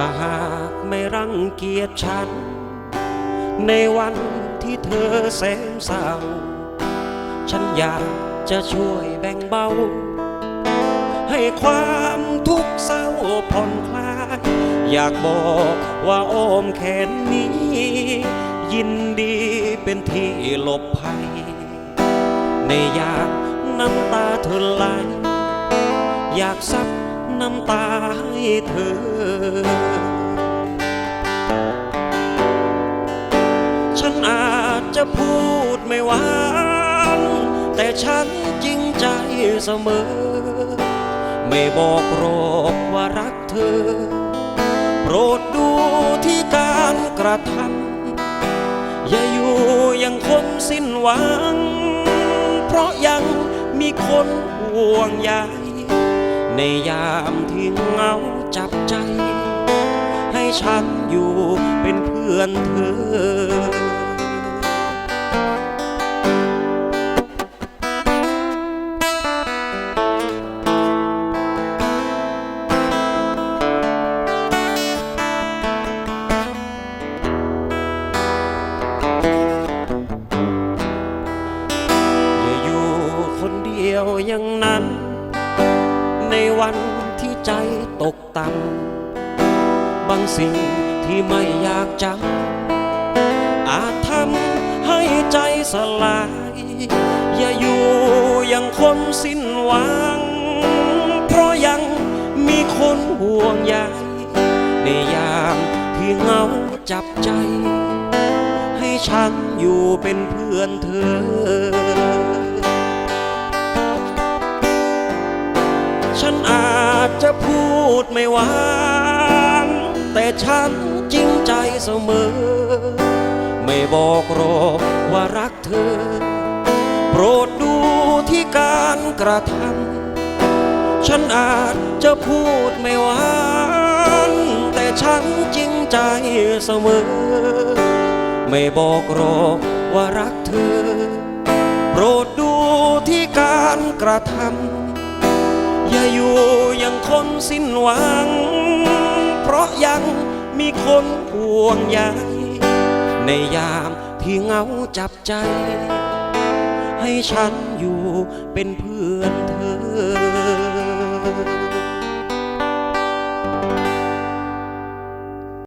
ถ้าหากไม่รังเกียจฉัน ในวันที่เธอแสนเศร้า ฉันอยากจะช่วยแบ่งเบา ให้ความทุกข์เศร้าผ่อนคลาย อยากบอกว่าอ้อมแขนนี้ ยินดีเป็นที่หลบภัย ในยามน้ำตาเธอไหลอยากซับ น้ำตาให้เธอ ฉันอาจจะพูดไม่หวาน แต่ฉันจริงใจเสมอ ไม่บอกหรอกว่ารักเธอ โปรดดูที่การกระทำอย่าอยู่อยังคนสิ้นหวัง เพราะยังมีคนห่วงใย ในยามที่เหงาจับใจ ให้ฉันอยู่เป็นเพื่อนเธออย่าอยู่คนเดียวอย่างนั้น ในวันที่ใจตกต่ำบางสิ่งที่ไม่อยากจำอาจทำให้ใจสลาย อย่าอยู่อย่างคนสิ้นหวัง เพราะยังมีคนห่วงใยในยามที่เหงาจับใจ ให้ฉันอยู่เป็นเพื่อนเธอ จะพูดไม่หวาน แต่ฉันจริงใจเสมอ ไม่บอกหรอกว่ารักเธอ โปรดดูที่การกระทำฉันอาจจะพูดไม่หวาน แต่ฉันจริงใจเสมอ ไม่บอกหรอกว่ารักเธอ โปรดดูที่การกระทำ อย่าอยู่อย่างคนสิ้นหวัง เพราะยังมีคนห่วงใยในยามที่เหงาจับใจ ให้ฉันอยู่เป็นเพื่อนเธอ